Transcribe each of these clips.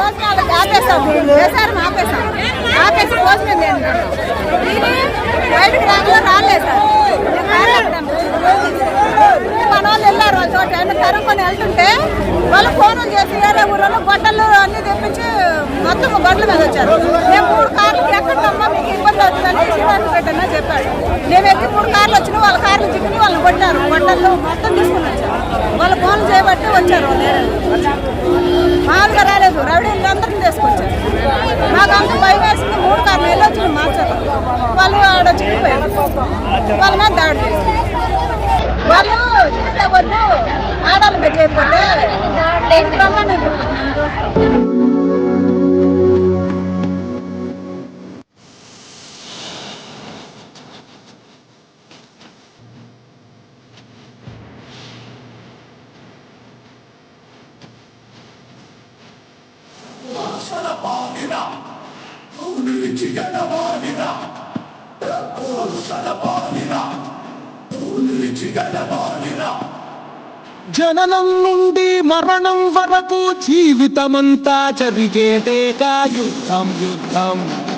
భోజనాలు ఆపేస్తాం వేసారు ఆపేస్తాం ఆపేసి భోజనం చేయండి బయటకు రాకుండా వాళ్ళు వెళ్ళారు ఒక వెళ్తుంటే వాళ్ళు ఫోన్లు చేసి వేరే ఊళ్ళో గొడ్డలు అన్ని తెప్పించి మొత్తం బండ్ల మీద వచ్చారు. మేము మూడు కార్లు ఎక్కడమ్మా మీకు ఇబ్బంది అవుతుందని శ్రీనివాస పెట్టన్నా చెప్పాడు మేము ఎక్కి మూడు కార్లు వచ్చిన వాళ్ళ కార్లు చిక్కుని వాళ్ళు కొట్టారు. గొడ్డలు మొత్తం తీసుకుని వచ్చారు. వాళ్ళు ఫోన్ చేయబట్టి వచ్చారు మామూలుగా రాలేదు. రౌడీలు అందరిని తీసుకొచ్చారు. మాకు అంత భయం వేసింది. మూడు కార్లు వెళ్ళి వచ్చి మార్చారు వాళ్ళు ఆడ చిక్కిపోయారు. వాళ్ళ మీద దాడి చేశారు. వాళ్ళు జననం నుండి మరణం వరకు జీవితమంతా జరిగేదేగా యుద్ధం యుద్ధం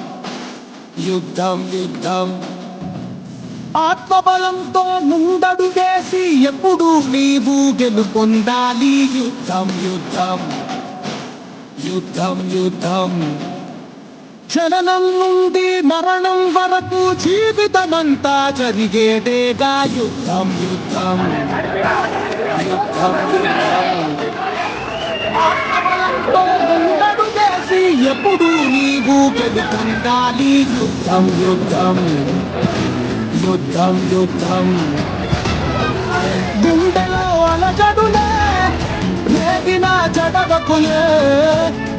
యుద్ధం యుద్ధం. ఆత్మబలంతో ముందడు వేసి ఎప్పుడు నీవు గెలుపొందాలి? యుద్ధం యుద్ధం. యుద్ధం యుద్ధం. క్షణం నుండి మరణం వరకు జీవితమంతా జరిగేదేగా యుద్ధం యుద్ధం. యుద్ధం ఆత్మబలంతో ఎప్పుడు నీవు గెలుపొందాలి? యుద్ధం యుద్ధం. యుద్ధం యుద్ధం. గుండెలో అలజడులే రేగిన జడవకులే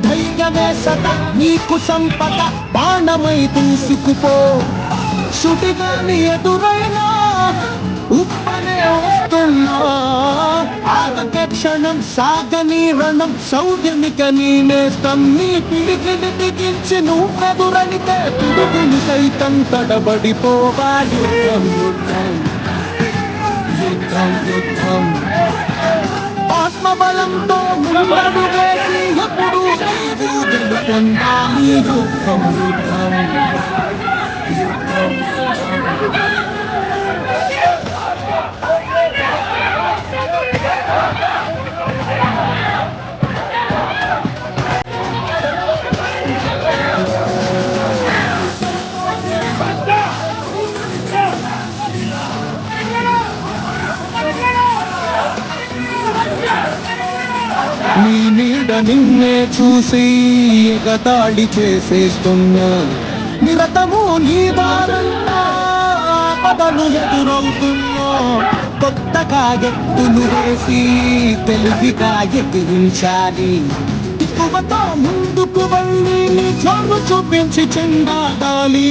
ధైర్యమే సత నీకు సంపద బాణమై దూసుకుపో. సుటిగాని ఎదురైనా ఉప్పనే వస్తున్నా ఆగకే క్షణం సాగని రణం సౌర్యమిక నీ నేస్తం. నీ పిడికిని బిగించి నువ్వెదురనితే పిడుగులు సైతం తడబడిపోవాలి గెలుపొందాలి యుద్ధం యుద్ధం నీ నీడ నిన్నే చూసి ఎగతాళి చేసేస్తున్నా నిరతము నీ దారంతా పదను ఎదురవుతున్నా కొత్తగా ఎత్తులు వేసి తెలివిగా ఎదిరించాలి. ఎక్కువతో ముందుకు వెళ్ళి నీ చోరు చూపించి చెందాలి.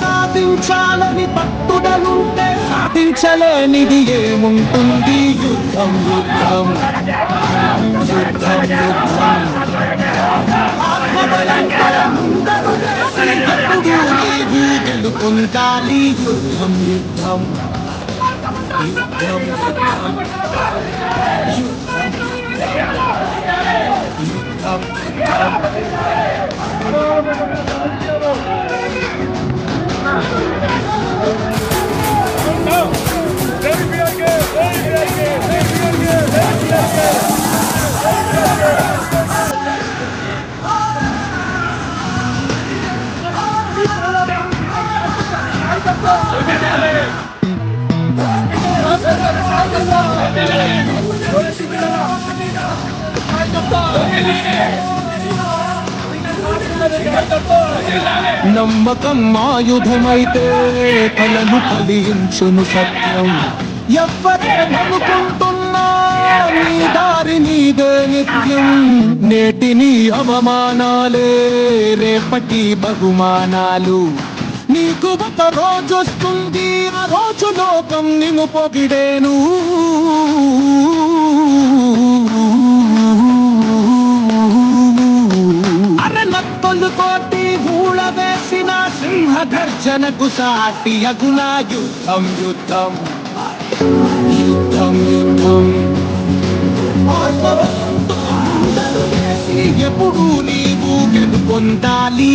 సాధించాలి సాధించలేనిది ఏముంటుంది? యుద్ధం యుద్ధం యుద్ధం యుద్ధం ఆత్మబలంతో ముందడు వేసి ఎప్పుడూ గెలుపొందాలి యుద్ధం. యుద్ధం యుద్ధం. యుద్ధం యుద్ధం. నమ్మకం ఆయుధమైతే కలను ఫలించును సత్యం. ఎవ్వరేమనుకుంటున్నా నీ దారి నీదే నిత్యం. నేటిని అవమానాలే రేపటి బహుమానాలు. నీకు ఒక రోజు వస్తుంది ఆ రోజు లోకం నిన్ను పొగిడేను. అరనత్తులు కోటి ఊళ వేసిన సింహ గర్జనకు సాటి అగుణ యుద్ధం యుద్ధం. యుద్ధం యుద్ధం. ఎప్పుడు నీవు గెలుపొందాలి?